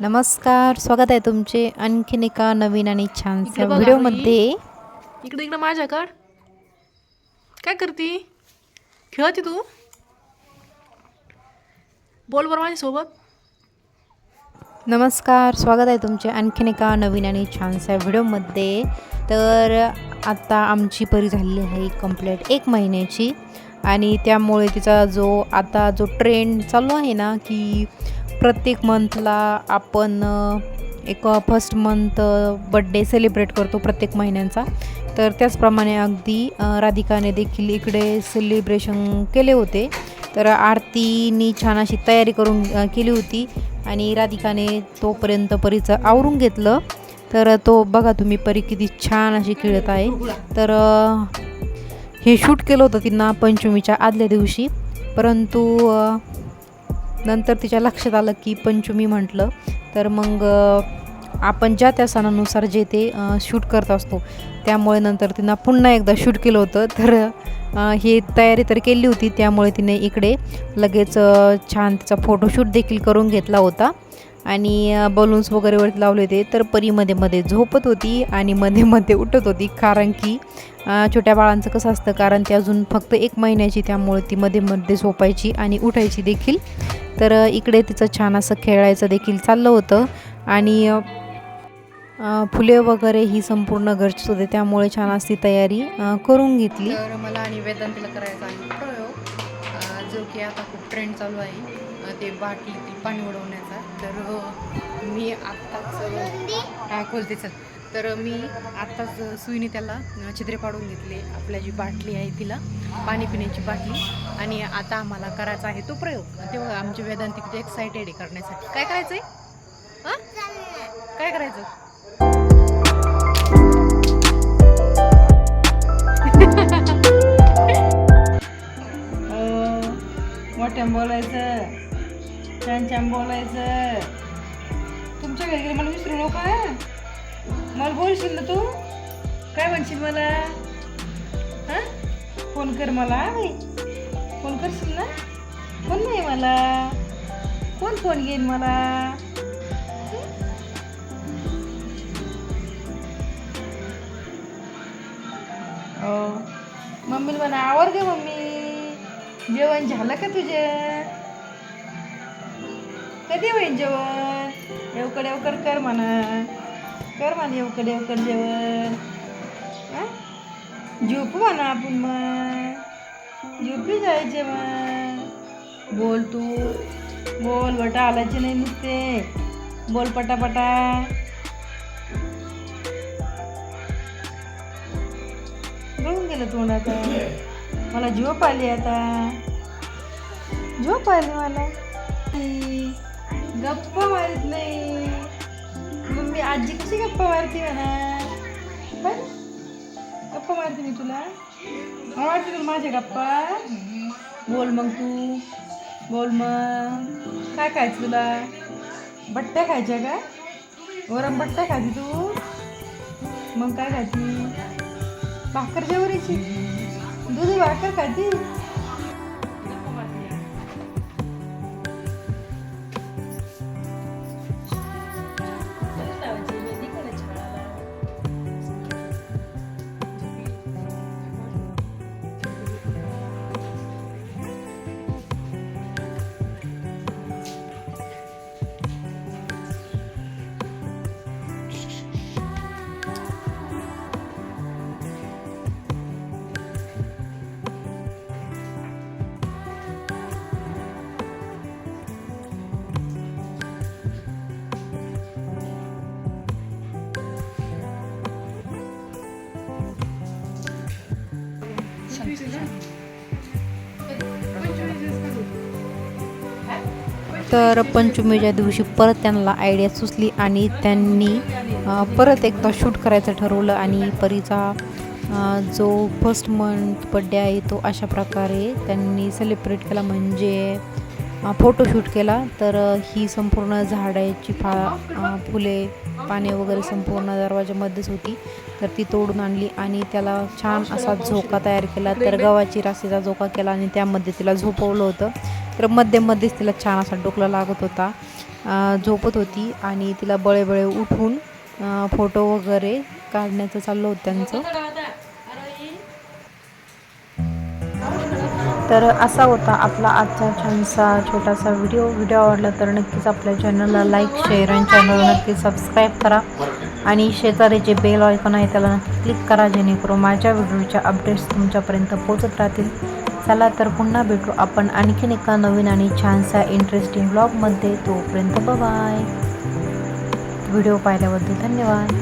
नमस्कार स्वागत आहे तुमचे आणखीन एका नवीन आणि बघा व्हिडिओमध्ये. इकडे इकडे माझ्याकड. काय करती? खेळती तू? बोल बरं माझ्यासोबत. नमस्कार स्वागत आहे तुमचे आणखीन एका नवीन आणि छानशा व्हिडिओमध्ये. तर आता आमची परी झालेली आहे कंप्लीट एक महिन्याची. आणि त्यामुळे तिचा जो आता जो ट्रेंड चालू आहे ना की प्रत्येक मंथला आपण एक फर्स्ट मंथ बड्डे सेलिब्रेट करतो प्रत्येक महिन्यांचा. तर त्याचप्रमाणे अगदी राधिकाने देखील इकडे सेलिब्रेशन केले होते. तर आरतीनी छान अशी तयारी करून केली होती आणि राधिकाने तोपर्यंत परीचं आवरून घेतलं. तर तो बघा तुम्ही परी किती छान अशी खेळत आहे. तर हे शूट केलं होतं तिनं पंचमीच्या आदल्या दिवशी. परंतु नंतर तिच्या लक्षात आलं की पंचमी म्हटलं. तर मग आपण ज्या त्या सणानुसार जे ते शूट करत असतो. त्यामुळे नंतर तिनं पुन्हा एकदा शूट केलं होतं. तर ही तयारी तर केली होती त्यामुळे तिने इकडे लगेच छान तिचा फोटोशूट देखील करून घेतला होता. आणि बलून्स वगैरे वरती लावले होते तर परी मध्ये मध्ये झोपत होती आणि मध्ये मध्ये उठत होती. कारण की छोट्या बाळांचं कसं असतं कारण ती अजून फक्त एक महिन्याची त्यामुळे ती मध्ये मध्ये झोपायची आणि उठायची देखील. तर इकडे तिचं छान असं खेळायचं देखील चाललं होतं. आणि फुले वगैरे ही संपूर्ण गरजेच होते त्यामुळे छान अशी तयारी करून घेतली. तर मला आणि वेदांतीला करायचा आहे. प्रयोग जो की आता खूप ट्रेंड चालू आहे ते बाटलीतील पाणी उडवण्याचा. तर हो, मी आत्ताच खोलते सर तर मी आत्ताच सुईने त्याला छिद्रे पाडून घेतले. आपल्या जी बाटली आहे तिला पाणी पिण्याची बाटली. आणि आता आम्हाला करायचा आहे तो प्रयोग. तेव्हा आमची वेदांती किती एक्सायटेड आहे करण्यासाठी. काय करायचं आहे काय करायचं? मोठ्यानं बोलायचं. छान छान बोलायचं. तुमच्या घरी गेलं मला विसरू नको मला बोलशील ना तू? काय म्हणशील मला? हां? फोन कर मला बाई. फोन करशील ना? फोन नाही मला. कोण फोन घेईन मला? हो. मम्मीला म्हणा आवर गे मम्मी. जेवण झालं का तुझे? कधी होईल जेवण? एवकड एवकड कर म्हणा. कर म्हणा एवकड एवकड जेवण. झोपू म्हणा आपण मग. झोपी जायचे मग बोल तू. बोल बटा आलायचे नाही नुसते. बोल पटापटा. गळून गेलं तोंडात मला झोप आली आता. झोप आली मला. गप्पा मारत नाही. मम्मी आजी कशी गप्पा मारते म्हणा? पण गप्पा मारते मी तुला. आवडते तुला माझ्या गप्पा. बोल मग तू. बोल मग. काय खायचं तुला? बट्ट्या खायच्या का? वरम बट्ट्या खाती तू? मग काय खाती? भाकर जेवरीची. दूध भाकर खाती तर पंचमीच्या दिवशी परत त्यांना आयडिया सुचली आणि त्यांनी परत एकदा शूट करायचं ठरवलं आणि परीचा जो फर्स्ट मंथ बड्डे आहे तो अशा प्रकारे त्यांनी सेलिब्रेट केला. म्हणजे फोटोशूट केला. तर ही संपूर्ण झाडाची फा फुले पाने वगैरे संपूर्ण दरवाजामध्येच होती. तर ती तोडून आणली आणि त्याला छान असा झोका तयार केला. तर गव्हाची राशीचा झोका केला आणि त्यामध्ये तिला झोपवलं होतं. तर मध्ये मध्येच तिला छान असा डोकला लागत होता. झोपत होती आणि तिला बळेबळे उठून फोटो वगैरे काढण्याचं चाललं होतं त्यांचं. तर असा होता आपला आजचा छानसा छोटासा व्हिडिओ. व्हिडिओ आवडला तर नक्कीच आपल्या चॅनलला लाईक शेअर आणि चॅनल नक्की सबस्क्राईब करा. आणि शेजारी जे बेल आयकॉन आहे त्याला नक्की क्लिक करा जेणेकरून माझ्या व्हिडिओच्या अपडेट्स तुमच्यापर्यंत पोहोचत राहतील. चला तर पुन्हा भेटू आपण आणखीन एका नवीन आणि छानसा इंटरेस्टिंग ब्लॉगमध्ये तोपर्यंत बाय व्हिडिओ पाहिल्याबद्दल धन्यवाद.